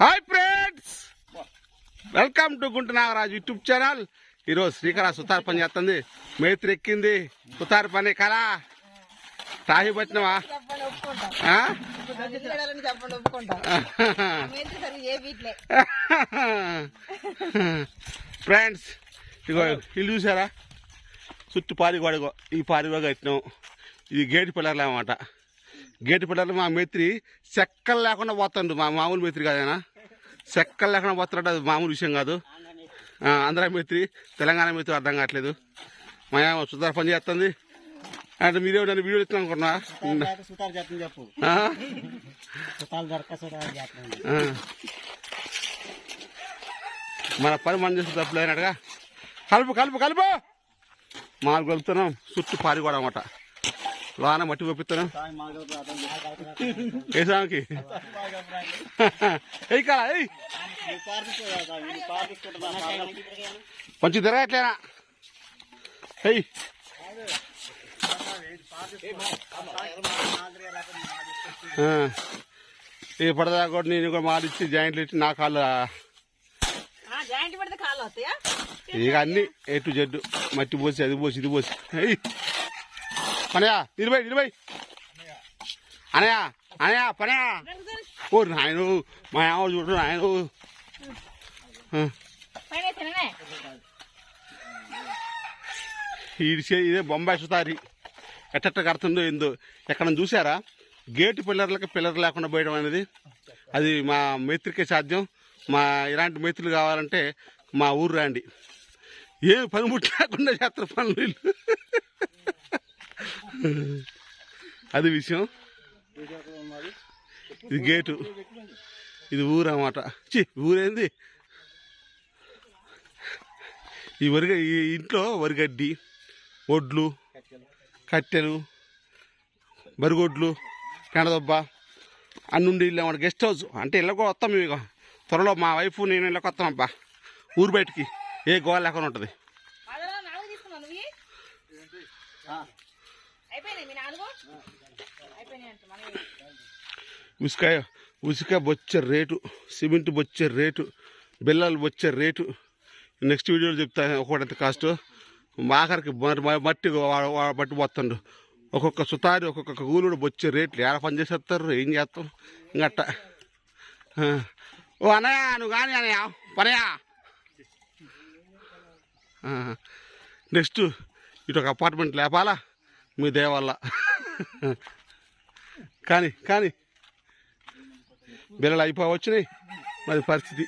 Hi friends! Welcome to గుంట Nagaraju YouTube channel. ఈరోజు శ్రీకళ సుతార్ పని చేస్తుంది. మేత్రి ఎక్కింది సుతార్ పని కళా తాహి పట్టినవా ఫ్రెండ్స్ ఇగో ఇల్లు చూసారా? చుట్టూ పారిగోడ ఈ పారిగోడ కట్టినాం ఇది గేటు పిల్లర్లు అన్నమాట. గేటు పిల్లర్లు మా మేత్రి చెక్కలు లేకుండా పోతాడు. మా మామూలు మేత్రి కాదేనా చెక్కలు లేకుండా పోతాడు అది మామూలు విషయం కాదు. ఆంధ్ర మేత్రి తెలంగాణ మేత్రి అర్థం కావట్లేదు. మా సుధార పని చేస్తుంది. అంటే మీరే నన్ను వీడియో ఇస్తున్నాను అనుకున్నా సుతారు సుతారు. మన పని మనం చేస్తే తప్పులు అయినట్టుగా. కలుపు కలుపు కలుపు! మాలు కలుపుతున్నాం చుట్టూ పారిగోడ అనమాట లోన మట్టి పంపిస్తున్నాం వేసానికి ఎయ్ కాల ఎయ్ కొంచెం తిరగట్లేనా? ఎయ్ పడదా కూడా నేను కూడా మాడిచ్చి జాయింట్లు ఇచ్చి నా కాళ్ళు ఇక అన్ని ఏ టు జెడ్ మట్టి పోసి అది పోసి ఇది పోసి. పనయా నిలబై నిలబై. అనయా అనయా పనయా ఓ నాయను మా ఆవిడ చూడు నాయను. ఈడిచే ఇదే బొంబాయి సుతారి. ఎట్టట్ట కడుతుందో ఏందో. ఎక్కడ చూసారా గేటు పిల్లర్లకి పిల్లర్ లేకుండా పోయడం అనేది అది మా మైత్రికే సాధ్యం. మా ఇలాంటి మైత్రులు కావాలంటే మా ఊరు రాండి. ఏం పనిముట్లు లేకుండా చేస్తారు పనులు వీళ్ళు. అది విషయం. ఇది గేటు. ఇది ఊరు అన్నమాట. చి ఊరేంది? ఈ వరిగ ఈ ఇంట్లో వరిగడ్డి ఒడ్లు కట్టెలు బరిగొడ్లు పెండదొబ్బ అన్నుండి ఇల్లు గెస్ట్ హౌస్. అంటే ఇళ్ళ కూడా వస్తాం మేము ఇక త్వరలో మా వైఫ్ నేను ఇళ్ళకి వస్తాం అబ్బా. ఊరు బయటికి. ఏ గోవ లేకుండా ఉంటుంది. ఉసుక ఉసుక బొచ్చే రేటు సిమెంట్ బొచ్చే రేటు బిల్లలు బొచ్చే రేటు. నెక్స్ట్ వీడియోలో చెప్తా ఒక్కొక్కటి కాస్ట్ ఆఖరికి మరి మట్టి బట్టి వా- పోతుండు ఒక్కొక్క సుతారి ఒక్కొక్క కూలుడు బొచ్చే రేట్లు. ఎలా పని చేసేస్తారు? ఏం చేస్తాం? ఇంకట్ట ఓ అనయా నువ్వు కానీ అనయా పనయా నెక్స్ట్ ఇటు ఒక అపార్ట్మెంట్ లేపాలా? మీ దేవల్ల కానీ కానీ. బిల్లలు అయిపోవచ్చునాయి మరి పరిస్థితి.